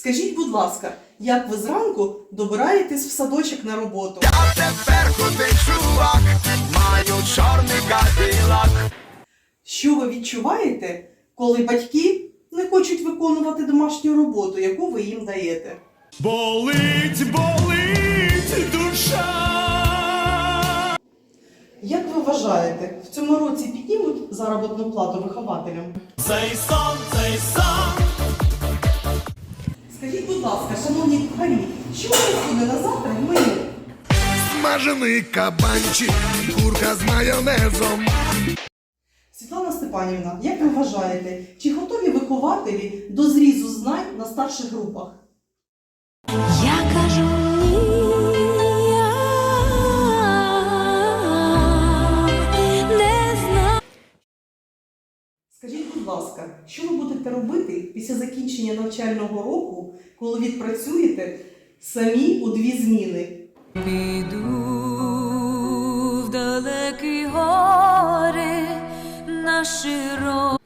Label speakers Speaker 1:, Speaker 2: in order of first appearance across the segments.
Speaker 1: Скажіть, будь ласка, як ви зранку добираєтесь в садочок на роботу?
Speaker 2: А тепер крутий чувак, маю чорний кадилак.
Speaker 1: Що ви відчуваєте, коли батьки не хочуть виконувати домашню роботу, яку ви їм даєте?
Speaker 2: Болить, болить душа.
Speaker 1: Як ви вважаєте, в цьому році піднімуть заробітну плату вихователям?
Speaker 2: Цей сон, цей сон.
Speaker 1: Будь ласка, шановні кухарі, що ви буде на завтра в меню?
Speaker 2: Смажений кабанчик, курка з майонезом.
Speaker 1: Світлана Степанівна, як ви вважаєте, чи готові вихователі до зрізу знань на старших групах? Будь ласка, що ви будете робити після закінчення навчального року, коли відпрацюєте самі у дві зміни?
Speaker 3: Піду в далекі гори на широкі.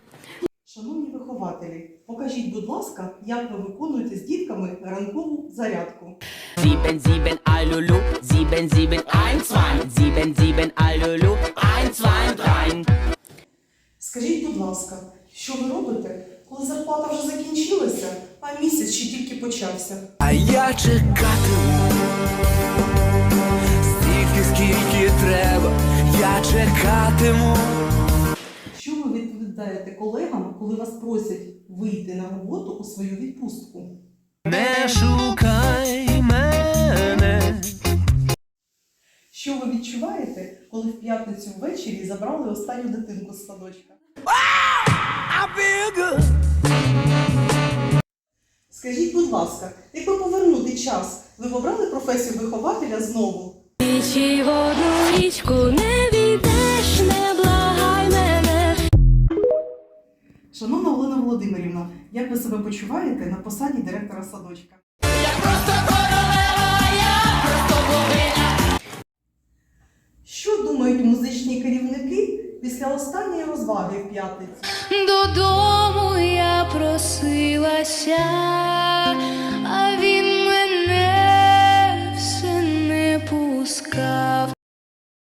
Speaker 1: Шановні вихователі, покажіть, будь ласка, як ви виконуєте з дітками ранкову зарядку.
Speaker 4: Sieben, sieben, Alulu, sieben, sieben, ein, zwei, sieben, sieben, Alulu, ein, zwei, drei.
Speaker 1: Скажіть, будь ласка, що ви робите, коли зарплата вже закінчилася, а місяць ще тільки почався?
Speaker 2: А я чекатиму. Стільки, скільки треба, я чекатиму.
Speaker 1: Що ви відповідаєте колегам, коли вас просять вийти на роботу у свою відпустку?
Speaker 2: Не шукай мене.
Speaker 1: Що ви відчуваєте, коли в п'ятницю ввечері забрали останню дитинку з садочка? Скажіть, будь ласка, якби повернути час, ви б обрали професію вихователя знову?
Speaker 3: Чи в одну річку не війдеш, не благай мене.
Speaker 1: Шановна Олена Володимирівна, як ви себе почуваєте на посаді директора садочка? Що думають музичні керівники після останньої розваги в п'ятницю.
Speaker 3: Додому я просилася.